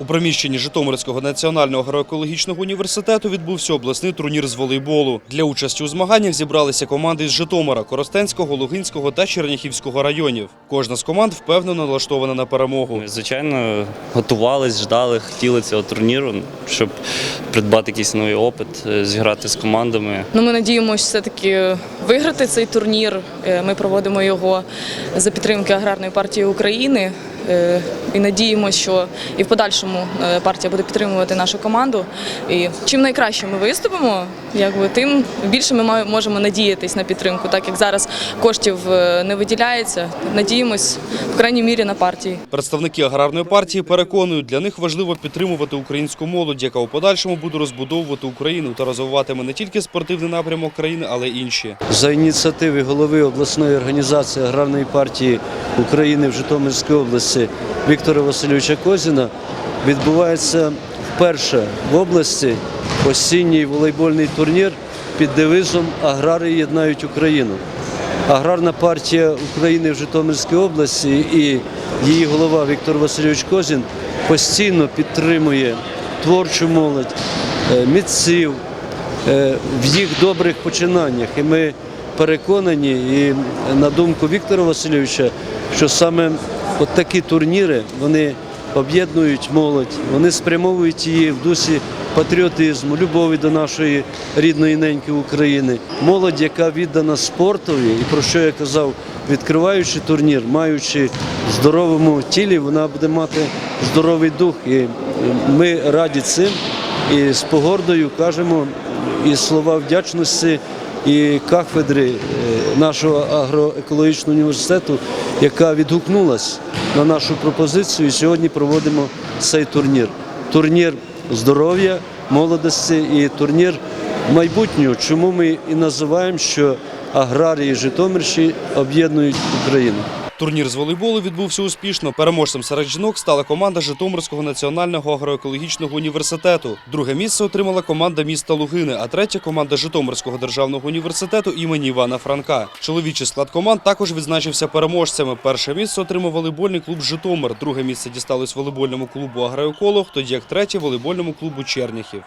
У приміщенні Житомирського національного агроекологічного університету відбувся обласний турнір з волейболу. Для участі у змаганнях зібралися команди з Житомира, Коростенського, Лугинського та Черняхівського районів. Кожна з команд впевнено налаштована на перемогу. Ми, звичайно, готувались, ждали, хотіли цього турніру, щоб придбати якийсь новий опит, е, зіграти з командами. Ну, ми надіємося все-таки виграти цей турнір. Е, Ми проводимо його за підтримки аграрної партії України. Е, І надіємося, що і в подальшому е, партія буде підтримувати нашу команду. І чим найкраще ми виступимо, якби тим більше ми можемо надіятись на підтримку, так як зараз коштів е, не виділяється. Надіємось, в крайній мірі, на партії. Представники аграрної партії переконують, для них важливо підтримувати українську молодь, яка у подальшому буде розбудовувати Україну та розвиватиме не тільки спортивний напрямок країни, але й інші. За ініціативи голови обласної організації аграрної партії України в Житомирській області Віктора Васильовича Козіна відбувається вперше в області осінній волейбольний турнір під девизом Аграри єднають Україну. Аграрна партія України в Житомирській області і її голова Віктор Васильович Козін постійно підтримує творчу молодь, е, митців, е, в їх добрих починаннях. І ми переконані, і на думку Віктора Васильовича, що саме от такі турніри вони об'єднують молодь, вони спрямовують її в дусі патріотизму, любові до нашої рідної неньки України. Молодь, яка віддана спортові, і про що я казав, відкриваючи турнір, маючи здоровому тілі, вона буде мати здоровий дух. І ми раді цим. І з погордою кажемо і слова вдячності і кафедри е, нашого агроекологічного університету, яка відгукнулась на нашу пропозицію. І сьогодні проводимо цей турнір. Турнір здоров'я, молодості і турнір майбутнього. Чому ми і називаємо, що аграрії Житомирщі об'єднують Україну. Турнір з волейболу відбувся успішно. Переможцем серед жінок стала команда Житомирського національного агроекологічного університету. Друге місце отримала команда міста Лугини, а третя команда Житомирського державного університету імені Івана Франка. Чоловічий склад команд також відзначився переможцями. Перше місце отримав волейбольний клуб Житомир. Друге місце дісталось волейбольному клубу Агроеколог, тоді як третє волейбольному клубу Черняхів.